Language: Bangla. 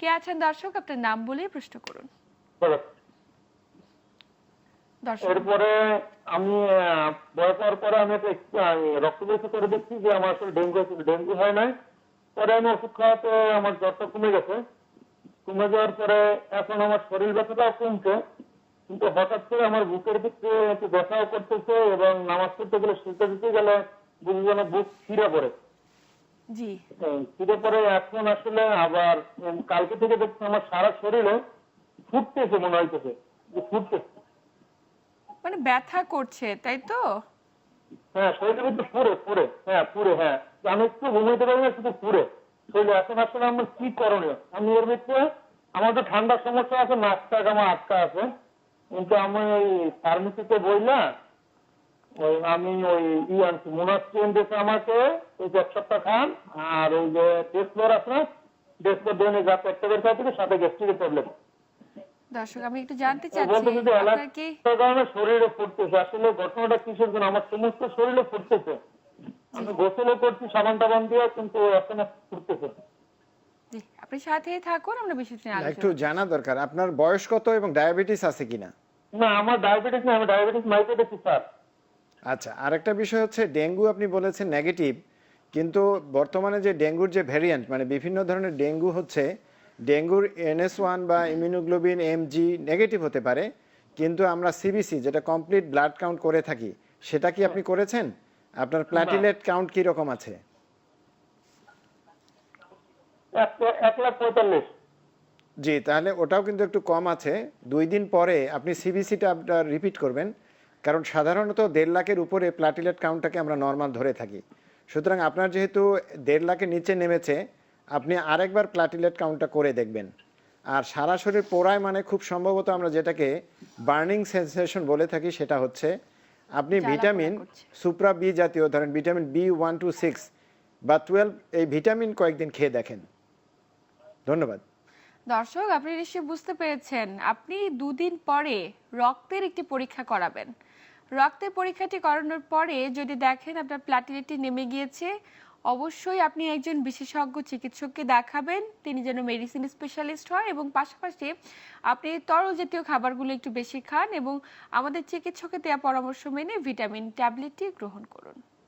কে আছেন দর্শক? আপনার নাম বলে প্রশ্ন করুন। এরপরে আমি আহ, বয়স হওয়ার পরে আমি রক্ত পরীক্ষা করে দেখছি যে আমার আসলে ডেঙ্গু ডেঙ্গু হয় নাই। পরে আমি ওষুধ খাওয়াতে আমার জ্বরটা কমে গেছে। কমে যাওয়ার পরে এখন আমার শরীর ব্যথাটাও কমছে। কিন্তু হঠাৎ করে আমার বুকের দিক থেকে একটু ব্যথাও করতেছে এবং নামাজ পড়তে গেলে শুতে দিতে গেলে যেন বুক ছিঁড়ে পড়ে জি। ছিঁড়ে পড়ে এখন আসলে আবার কালকে থেকে দেখছি আমার সারা শরীরে ফুটতেছে মনে হইতেছে যে ফুটতেছে। মানে ব্যথা করছে তাই তো? হ্যাঁ শরীরের মধ্যে পুরে পুরে হ্যাঁ পুরে হ্যাঁ। আমি একটু ঘুমাইতে পারি না শুধু পুরে শরীরে এখন আসলে আমার কি করণীয়? আমি এর ভিতরে আমার তো ঠান্ডার সমস্যা আছে নাকটা আমার আটকা আছে। কিন্তু আমি ওই ফার্মেসিতে বইলা ওই আমি ওই ই আনছি মোনাস্ট্রিন দিয়েছে আমাকে ওই যে এক সপ্তাহ খান আর ওই যে ডেসফ্লোর আছে না ডেসফ্লোর দৈনিক রাত একটা বের থেকে সাথে গ্যাস্ট্রিকের প্রবলেম দর্শক আমি একটু জানতে চাচ্ছি যদি আপনার কি কারণে শরীরে ফুটতেছে আসলে ঘটনাটা কিসের জন্য? আমার সমস্ত শরীরে ফুটতেছে। আমি গোসলও করছি সাবান টাবান দিয়ে কিন্তু এখনও ফুটতেছে। জি আপনি সাথেই থাকুন আমরা বিষয়টি নিয়ে একটু জানা দরকার আপনার বয়স কত এবং ডায়াবেটিস আছে কিনা? না আমার ডায়াবেটিস না আমি ডায়াবেটিস মাইপেটেছি স্যার। আচ্ছা আরেকটা বিষয় হচ্ছে ডেঙ্গু আপনি বলেছেন নেগেটিভ কিন্তু বর্তমানে যে ডেঙ্গুর যে ভ্যারিয়েন্ট মানে বিভিন্ন ধরনের ডেঙ্গু হচ্ছে ডেঙ্গুর এনএস ওয়ান বা ইমিউনোগ্লোবিন এমজি নেগেটিভ হতে পারে কিন্তু আমরা সিবিসি যেটা কমপ্লিট ব্লাড কাউন্ট করে থাকি সেটা কি আপনি করেছেন? আপনার প্ল্যাটিলেট কাউন্ট কি রকম আছে? জি তাহলে ওটাও কিন্তু একটু কম আছে দুই দিন পরে আপনি সিবিসিটা আপনার রিপিট করবেন কারণ সাধারণত দেড় লাখের উপরে প্লাটিলেট কাউন্টটাকে আমরা নর্মাল ধরে থাকি। সুতরাং আপনার যেহেতু দেড় লাখের নিচে নেমেছে আপনি আরেকবার প্লাটিলেট কাউন্টটা করে দেখবেন। আর সারা শরীর পোড়ায় মানে খুব সম্ভবত আমরা যেটাকে বার্নিং সেন্সেশন বলে থাকি সেটা হচ্ছে আপনি ভিটামিন সুপ্রা বি জাতীয় ধরেন vitamin B one two six বা টুয়েলভ এই ভিটামিন কয়েকদিন খেয়ে দেখেন। ধন্যবাদ। দর্শক, আপনি নিশ্চয়ই বুঝতে পেরেছেন, আপনি দুদিন পরে রক্তের একটি পরীক্ষা করাবেন। রক্তের পরীক্ষাটি করানোর পরে যদি দেখেন আপনার প্লাটিলেটটি নেমে গিয়েছে, অবশ্যই আপনি একজন বিশেষজ্ঞ চিকিৎসককে দেখাবেন, তিনি যেন মেডিসিন স্পেশালিস্ট হয় এবং পাশাপাশি আপনি তরল জাতীয় খাবারগুলো একটু বেশি খান এবং আমাদের চিকিৎসকের দেওয়া পরামর্শ মেনে ভিটামিন ট্যাবলেটটি গ্রহণ করুন।